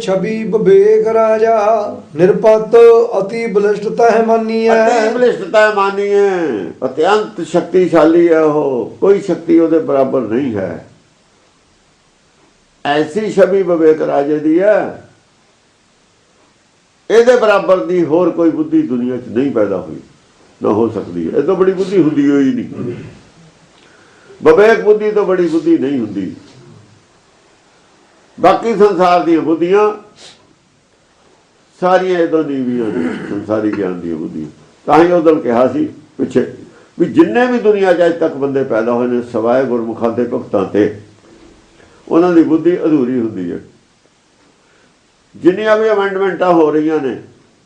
ਛਵੀ ਵਿਵੇਕ ਰਾਜਾ ਨਿਰਪਤ ਅਤੀ ਬਲਿਸ਼ਟ ਤਹਿ ਮੰਨੀਐ। ਅਤੀ ਬਲਿਸ਼ਟਤਾ ਮਾਨੀਏ ਅਤਿਅੰਤ ਸ਼ਕਤੀਸ਼ਾਲੀ ਹੈ ਉਹ, ਕੋਈ ਸ਼ਕਤੀ ਉਹਦੇ ਬਰਾਬਰ ਨਹੀਂ ਹੈ। ਐਸੀ ਛਵੀ ਵਿਵੇਕ ਰਾਜੇ ਦੀ ਹੈ ਇਹਦੇ ਬਰਾਬਰ ਦੀ ਹੋਰ ਕੋਈ ਬੁੱਧੀ ਦੁਨੀਆ 'ਚ ਨਹੀਂ ਪੈਦਾ ਹੋਈ, ਨਾ ਹੋ ਸਕਦੀ ਹੈ ਇਹ ਤੋਂ ਬੜੀ ਬੁੱਧੀ ਹੁੰਦੀ ਹੋਈ ਨਹੀਂ। ਵਿਵੇਕ ਬੁੱਧੀ ਤੋਂ ਬੜੀ ਬੁੱਧੀ ਨਹੀਂ ਹੁੰਦੀ। ਬਾਕੀ ਸੰਸਾਰ ਦੀਆਂ ਬੁੱਧੀਆਂ, ਸਾਰੀਆਂ ਇਦੋਂ ਨੀਵੀਆਂ ਨੇ ਸੰਸਾਰੀ ਗਿਆਨ ਦੀਆਂ ਬੁੱਧੀਆਂ। ਤਾਂ ਹੀ ਉਦੋਂ ਕਿਹਾ ਸੀ ਪਿੱਛੇ ਵੀ ਜਿੰਨੇ ਵੀ ਦੁਨੀਆ 'ਚ ਅੱਜ ਤੱਕ ਬੰਦੇ ਪੈਦਾ ਹੋਏ ਨੇ, ਸਵਾਏ ਗੁਰਮੁਖਾਂ ਦੇ ਭਗਤਾਂ ਤੇ, ਉਹਨਾਂ ਦੀ ਬੁੱਧੀ ਅਧੂਰੀ ਹੁੰਦੀ ਹੈ। ਜਿੰਨੀਆਂ ਵੀ ਅਮੈਂਡਮੈਂਟਾਂ ਹੋ ਰਹੀਆਂ ਨੇ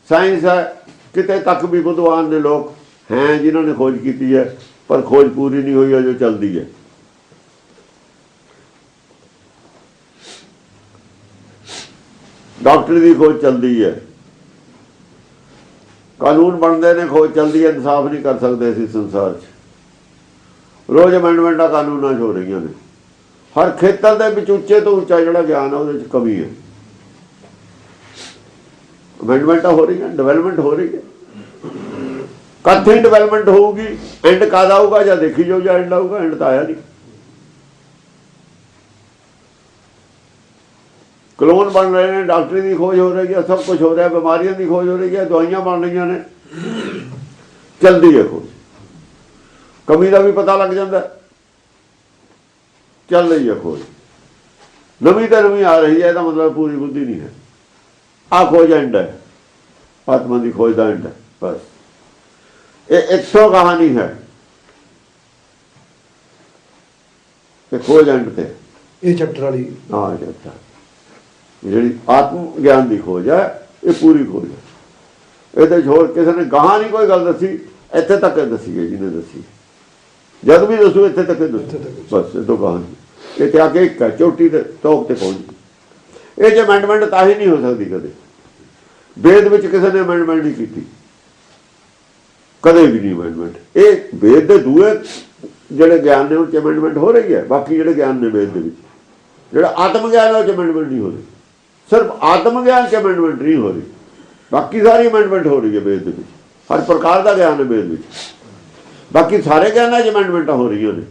ਸਾਇੰਸ ਹੈ, ਕਿਤੇ ਤੱਕ ਵੀ ਬੁੱਧਵਾਨ ਦੇ ਲੋਕ ਹੈ ਜਿਨ੍ਹਾਂ ਨੇ ਖੋਜ ਕੀਤੀ ਹੈ, ਪਰ ਖੋਜ ਪੂਰੀ ਨਹੀਂ ਹੋਈ, ਅਜੇ ਚੱਲਦੀ ਹੈ। ਡਾਕਟਰੀ ਦੀ ਖੋਜ ਚੱਲਦੀ ਹੈ। ਕਾਨੂੰਨ ਬਣਦੇ ਨੇ, ਖੋਜ ਚੱਲਦੀ ਹੈ, ਇਨਸਾਫ ਨਹੀਂ ਕਰ ਸਕਦੇ ਅਸੀਂ ਸੰਸਾਰ 'ਚ। ਰੋਜ਼ ਅਮੈਂਡਮੈਂਟਾਂ ਕਾਨੂੰਨਾਂ 'ਚ ਹੋ ਰਹੀਆਂ ਨੇ। ਹਰ ਖੇਤਰ ਦੇ ਵਿੱਚ ਉੱਚੇ ਤੋਂ ਉੱਚਾ ਜਿਹੜਾ ਗਿਆਨ ਹੈ ਉਹਦੇ 'ਚ ਕਮੀ ਹੈ। ਅਮੈਂਡਮੈਂਟਾਂ ਹੋ ਰਹੀਆਂ ਡਿਵੈਲਪਮੈਂਟ ਹੋ ਰਹੀ ਹੈ। ਕੱਥੇ ਡਿਵੈਲਪਮੈਂਟ ਹੋਊਗੀ ਐਂਡ ਕਦ ਆਊਗਾ ਜਾਂ ਦੇਖੀ ਜਾਊ ਜਾਂ ਐਂਡ ਆਊਗਾ ਐਂਡ ਤਾਂ ਆਇਆ ਨਹੀਂ। ਕਲੋਨ ਬਣ ਰਹੇ ਨੇ ਡਾਕਟਰੀ ਦੀ ਖੋਜ ਹੋ ਰਹੀ ਹੈ ਸਭ ਕੁਝ ਹੋ ਰਿਹਾ ਬਿਮਾਰੀਆਂ ਦੀ ਖੋਜ ਹੋ ਰਹੀ ਹੈ ਦਵਾਈਆਂ ਬਣ ਰਹੀਆਂ ਨੇ। ਚਲਦੀ ਹੈ ਖੋਜ। ਕਮੀ ਦਾ ਵੀ ਪਤਾ ਲੱਗ ਜਾਂਦਾ। ਚੱਲ ਰਹੀ ਹੈ ਖੋਜ। ਨਵੀਂ ਤਾਂ ਨਵੀਂ ਆ ਰਹੀ ਹੈ ਇਹਦਾ ਮਤਲਬ ਪੂਰੀ ਬੁੱਧੀ ਨਹੀਂ ਹੈ। ਆ ਖੋਜ ਐਂਡ ਹੈ। ਆਤਮਾ ਦੀ ਖੋਜ ਦਾ ਐਂਡ ਹੈ ਬਸ। ਇਹ 100 ਕਹਾਣੀ ਹੈ। ਤੇ ਖੋਜ ਐਂਡ ਤੇ। ਇਹ ਚੈਪਟਰ ਵਾਲੀ। ਹਾਂ ਜੱਟਾ ਜਿਹੜੀ ਆਤਮ ਗਿਆਨ ਦੀ ਖੋਜ ਹੈ ਇਹ ਪੂਰੀ ਖੋਜ ਹੈ। ਇਹਦੇ ਹੋਰ ਕਿਸੇ ਨੇ ਗਾਹਾਂ ਨਹੀਂ ਕੋਈ ਗੱਲ ਦੱਸੀ ਇੱਥੇ ਤੱਕ ਦੱਸੀ ਹੈ ਜਿਹਨੇ ਦੱਸੀ ਜਦ ਵੀ ਦੱਸੂ ਇੱਥੇ ਤੱਕ ਦੱਸੂ। ਬਸ ਇਹ ਤੋਂ ਗਾਹਾਂ ਇਹ ਤੇ ਆ ਕੇ ਇੱਕ ਚੋਟੀ ਦੇ ਟੋਪ ਤੇ ਪਹੁੰਚ। ਇਹ ਜੇ ਅਮੈਂਡਮੈਂਟ ਤਾਂ ਹੀ ਨਹੀਂ ਹੋ ਸਕਦੀ ਕਦੇ। ਵੇਦ ਵਿੱਚ ਕਿਸੇ ਨੇ ਅਮੈਂਡਮੈਂਟ ਨਹੀਂ ਕੀਤੀ। ਕਦੇ ਵੀ ਨਹੀਂ ਅਮੈਂਡਮੈਂਟ ਇਹ ਵੇਦ ਦੇ ਦੂਏ ਜਿਹੜੇ ਗਿਆਨ ਨੇ ਉਹ ਅਮੈਂਡਮੈਂਟ ਹੋ ਰਹੀ ਹੈ। ਬਾਕੀ ਜਿਹੜੇ ਗਿਆਨ ਨੇ ਵੇਦ ਦੇ ਵਿੱਚ। ਜਿਹੜਾ ਆਤਮ ਗਿਆਨ ਹੈ ਉਹ ਅਮੈਂਡਮੈਂਟ ਨਹੀਂ ਹੋ ਰਹੀ। ਸਿਰਫ ਆਤਮ ਗਿਆਨ 'ਚ ਅਮੈਂਡਮੈਂਟ ਨਹੀਂ ਹੋ ਰਹੀ। ਬਾਕੀ ਸਾਰੀ ਅਮੈਂਡਮੈਂਟ ਹੋ ਰਹੀ ਹੈ ਵੇਦ ਦੇ ਵਿੱਚ। ਹਰ ਪ੍ਰਕਾਰ ਦਾ ਗਿਆਨ ਹੈ ਵੇਦ ਵਿੱਚ। ਬਾਕੀ ਸਾਰੇ ਗਿਆਨਾਂ 'ਚ ਅਮੈਂਡਮੈਂਟਾਂ ਹੋ ਰਹੀਆਂ ਨੇ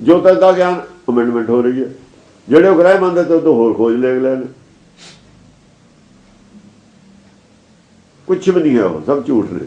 ਜੋਤਿਸ਼ ਦਾ ਗਿਆਨ ਅਮੈਂਡਮੈਂਟ ਹੋ ਰਹੀ ਹੈ। ਜਿਹੜੇ ਉਹ ਗ੍ਰਹਿ ਮੰਨਦੇ ਤੇ ਉਹ ਤੋਂ ਹੋਰ ਖੋਜ ਲੈ ਲੈਣ। ਕੁਛ ਵੀ ਨਹੀਂ ਹੈ ਉਹ, ਸਭ ਝੂਠ ਨੇ।